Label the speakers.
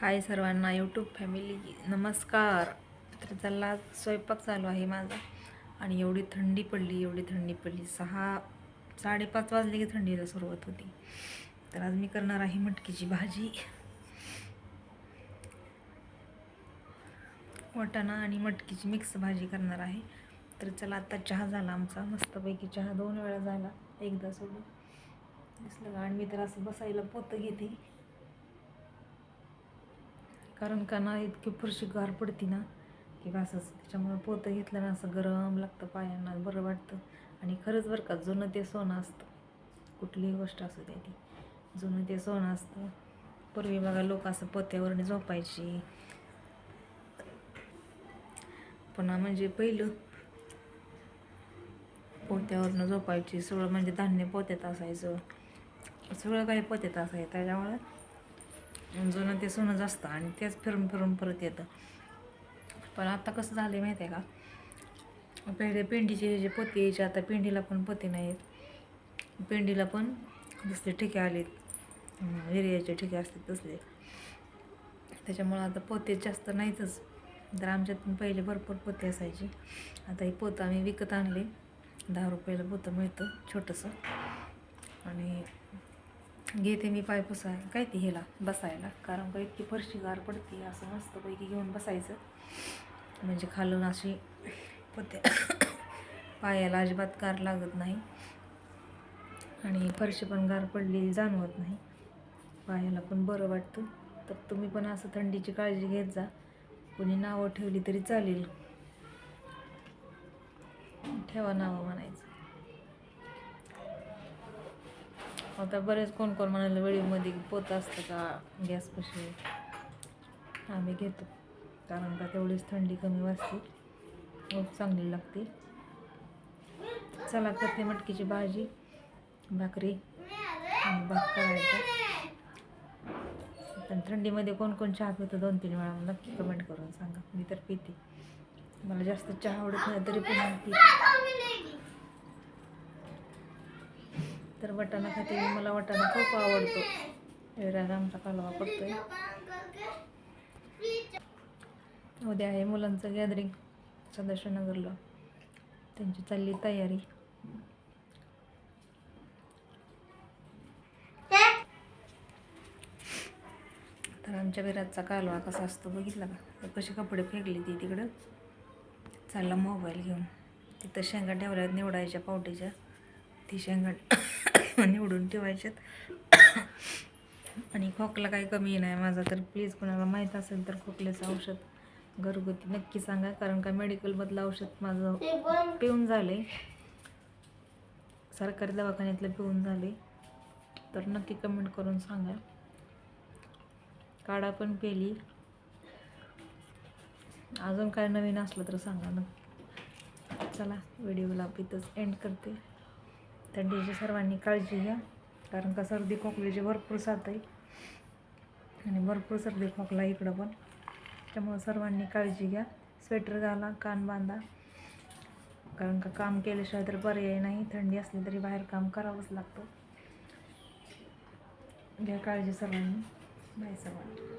Speaker 1: हाय सर्वांना YouTube family नमस्कार. तर चला स्वयंपाक चालू आहे माझा. आणि एवढी थंडी पडली एवढी थंडी पडली. सहा साडेपाच वाजले की थंडीला सुरुवात होती. तर आज मी करणार आहे मटकीची भाजी. वाटाणा आणि मटकीची मिक्स भाजी करणार आहे. तर चला आता चहा झाला आमचा. मस्तपैकी चहा दोन वेळा झाला. एकदा सोडून. दिसलं का? आणि मी तर असं बसायला पोतं घेते. कारण का ना इतकी फरशी गार पडती ना की असंच त्याच्यामुळं पोतं घेतलं ना असं गरम लागतं पायांना बरं वाटतं. आणि खरंच बरं का जुनं ते सोनं असतं. कुठलीही गोष्ट असू द्या ती. जुनं ते सोनं असतं. पूर्वी बघा लोक असं पोत्यावरने झोपायची. पुन्हा म्हणजे पहिलं पोत्यावरनं झोपायची सगळं म्हणजे धान्य पोत्यात असायचं. सगळं काही पोत्यात असायचं. त्याच्यामुळं जुनं ते सोनंच असतं आणि तेच फिरून फिरून परत येतं. पण आता कसं झालं आहे माहिती आहे का? पहिले पेंडीचे जे पोते यायचे आता पेंडीला पण पोते नाही आहेत पेंडीला पण दुसरे ठिके आलेत. एरियाचे ठिके असतात तसले. त्याच्यामुळं आता पोते जास्त नाहीतच. तर आमच्यात पण पहिले भरपूर पोते असायचे. आता हे पोतं आम्ही विकत आणले. दहा रुपयाला पोतं मिळतं छोटंसं. आणि घेते मी पाय पुसाय काय ते ह्याला बसायला. कारण का इतकी फरशी गार पडते असं मस्तपैकी घेऊन बसायचं. म्हणजे खालून अशी पत्या पायाला अजिबात गार लागत नाही. आणि फरशी पण गार पडलेली जाणवत नाही. पायाला पण बरं वाटतं. तर तुम्ही पण असं थंडीची काळजी घेत जा. कोणी नावं ठेवली तरी चालेल. ठेवा नावं म्हणायचं. आता बरेच कोण कोण म्हणाले वेळीमध्ये पोत असतं का गॅसपाशी आम्ही घेतो कारण का तेवढीच थंडी कमी वाजते. खूप चांगली लागते. चला करते मटकीची भाजी भाकरी आणि भात करायचा. पण थंडीमध्ये कोण कोण चहा पितं दोन तीन वेळा नक्की कमेंट करून सांगा. मी तर पिते. मला जास्त चहा आवडत नाही तरी पण पिते. तर वाटाणा खाते मला वाटाणा खूप आवडतो. विराज आमचा कालवा पडतोय. उद्या आहे मुलांचं गॅदरिंग सदाशिवनगरला. त्यांची चालली तयारी. तर आमच्या विराजचा कालवा कसा असतो बघितला का? तर कसे कपडे फेकले ती तिकडं? चालला मोबाईल घेऊन. तिथं शेंगा ठेवल्या निवडायच्या पावटीच्या ती शेंगा निवडून ठेवायच्यात आणि खोकला काही कमी नाही माझा तर प्लीज कोणाला माहीत असेल तर खोकल्याचं औषध घरगुती नक्की सांगा कारण का मेडिकलमधलं औषध माझं पिऊन झाले सरकारी दवाखान्यातलं पिऊन झाले तर नक्की कमेंट करून सांगा. काढा पण पेली. अजून काय नवीन असलं तर सांगा ना. चला व्हिडिओला इथंच एंड करते. थंडीची सर्वांनी काळजी घ्या. कारण का सर्दी खोकल्याची भरपूर साथ आहे. आणि भरपूर सर्दी खोकला इकडं पण. त्यामुळं सर्वांनी काळजी घ्या. स्वेटर घाला कान बांधा. कारण का काम केल्याशिवाय तर पर्याय नाही. थंडी असली तरी बाहेर काम करावंच लागतं. घ्या काळजी सर्वांनी. बाय सर्वांनी.